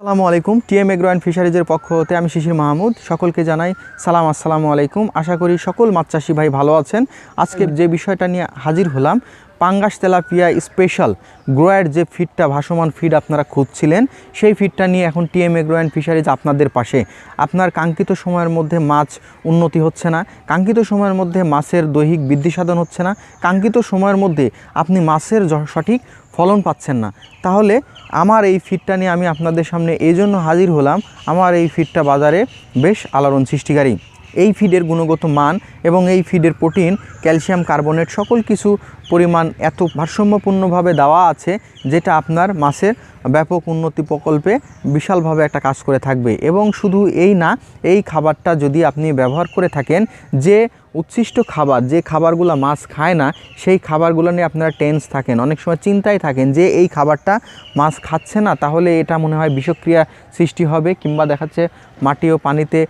আসসালামু আলাইকুম। TM agro and ফিশারিজের পক্ষ হতে আমি শিশির মাহমুদ। সকলকে জানাই সালাম, আসসালামু আলাইকুম। আশা করি সকল মাছ চাষি ভাই ভালো আছেন। আজকে যে বিষয়টা নিয়ে হাজির হলাম পাঙ্গাস তেলাপিয়া স্পেশাল গ্রোয়ার যে ফিডটা, ভাসমান ফিড আপনারা খুঁজছিলেন, সেই ফিডটা নিয়ে এখন টিএম এগ্রো অ্যান্ড ফিশারিজ আপনাদের পাশে। আপনার কাঙ্ক্ষিত সময়ের মধ্যে মাছ উন্নতি হচ্ছে না, কাঙ্ক্ষিত সময়ের মধ্যে মাছের দৈহিক বৃদ্ধি সাধন হচ্ছে না, কাঙ্ক্ষিত সময়ের মধ্যে আপনি মাছের সঠিক ফলন পাচ্ছেন না। তাহলে আমার এই ফিডটা নিয়ে আমি আপনাদের সামনে এই জন্য হাজির হলাম, আমার এই ফিডটা বাজারে বেশ আলোড়ন সৃষ্টিকারী। এই ফিডের গুণগত মান এবং এই ফিডের প্রোটিন ক্যালসিয়াম কার্বনেট সকল কিছু পরিমাণ এত ভারসাম্যপূর্ণভাবে দেওয়া আছে যেটা আপনার মাছের ব্যাপক উন্নতি প্রকল্পে বিশালভাবে একটা কাজ করে থাকবে। এবং শুধু এই না, এই খাবারটা যদি আপনি ব্যবহার করে থাকেন, যে উচ্ছিষ্ট খাবার, যে খাবারগুলো মাছ খায় না, সেই খাবারগুলো নিয়ে আপনারা টেন্স থাকেন। অনেক সময় চিন্তায় থাকেন যে এই খাবারটা মাছ খাচ্ছে না, তাহলে এটা মনে হয় বিষক্রিয়া সৃষ্টি হবে কিংবা দেখাচ্ছে মাটি ও পানিতে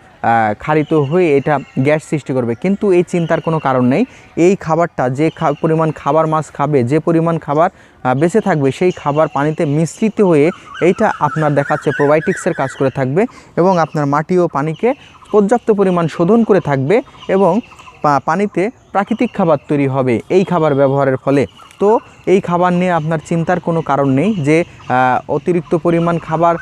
ক্ষারিত হয়ে এটা গ্যাস সৃষ্টি করবে। কিন্তু এই চিন্তার কোনো কারণ নেই। এই খাবারটা যে পরিমাণ খাবার মাছ খাবে, যে পরিমাণ খাবার বেঁচে থাকবে, সেই খাবার পানিতে মিশ্রিত হয়ে এইটা আপনার দেখাচ্ছে প্রোবায়োটিক্সের কাজ করে থাকবে এবং আপনার মাটি ও পানিকে পর্যাপ্ত পরিমাণ শোধন করে থাকবে এবং পানিতে প্রাকৃতিক খাবার তৈরি হবে এই খাবার ব্যবহারের ফলে। তো এই খাবার নিয়ে আপনার চিন্তার কোনো কারণ নেই যে অতিরিক্ত পরিমাণ খাবার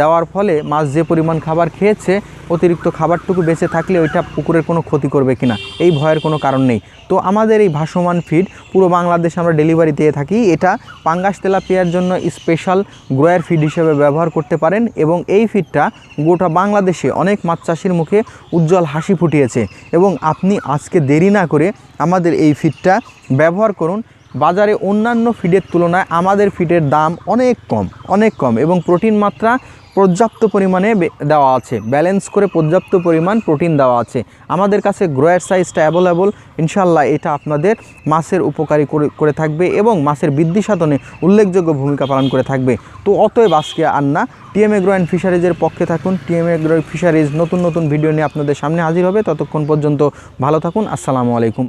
দেওয়ার ফলে মাছ যে পরিমাণ খাবার খেয়েছে, অতিরিক্ত খাবারটুকু বেঁচে থাকলে ওইটা পুকুরের কোনো ক্ষতি করবে কিনা, এই ভয়ের কোনো কারণ নেই। তো আমাদের এই ভাসমান ফিড পুরো বাংলাদেশে আমরা ডেলিভারি দিয়ে থাকি। এটা পাঙ্গাস তেলাপিয়ার জন্য স্পেশাল গ্রোয়ার ফিড হিসেবে ব্যবহার করতে পারেন এবং এই ফিডটা গোটা বাংলাদেশে অনেক মাছ চাষির মুখে উজ্জ্বল হাসি ফুটিয়েছে এবং আপনি আজকে দেরি না করে আমাদের এই ফিডটা ব্যবহার করুন। বাজারে অন্যান্য ফিডের তুলনায় আমাদের ফিডের দাম অনেক কম অনেক কম এবং প্রোটিন মাত্রা পর্যাপ্ত পরিমাণে দেওয়া আছে। ব্যালেন্স করে পর্যাপ্ত পরিমাণ প্রোটিন দেওয়া আছে। আমাদের কাছে গ্রোয়ার সাইজটা অ্যাভেলেবল। ইনশাল্লাহ এটা আপনাদের মাছের উপকারী করে থাকবে এবং মাছের বৃদ্ধি সাধনে উল্লেখযোগ্য ভূমিকা পালন করে থাকবে। তো অতএব আজকে আর না টিএম অ্যান্ড ফিশারিজের পক্ষে থাকুন। টিএম এগ্রো ফিশারিজ নতুন নতুন ভিডিও নিয়ে আপনাদের সামনে হাজির হবে। ততক্ষণ পর্যন্ত ভালো থাকুন। আসসালামু আলাইকুম।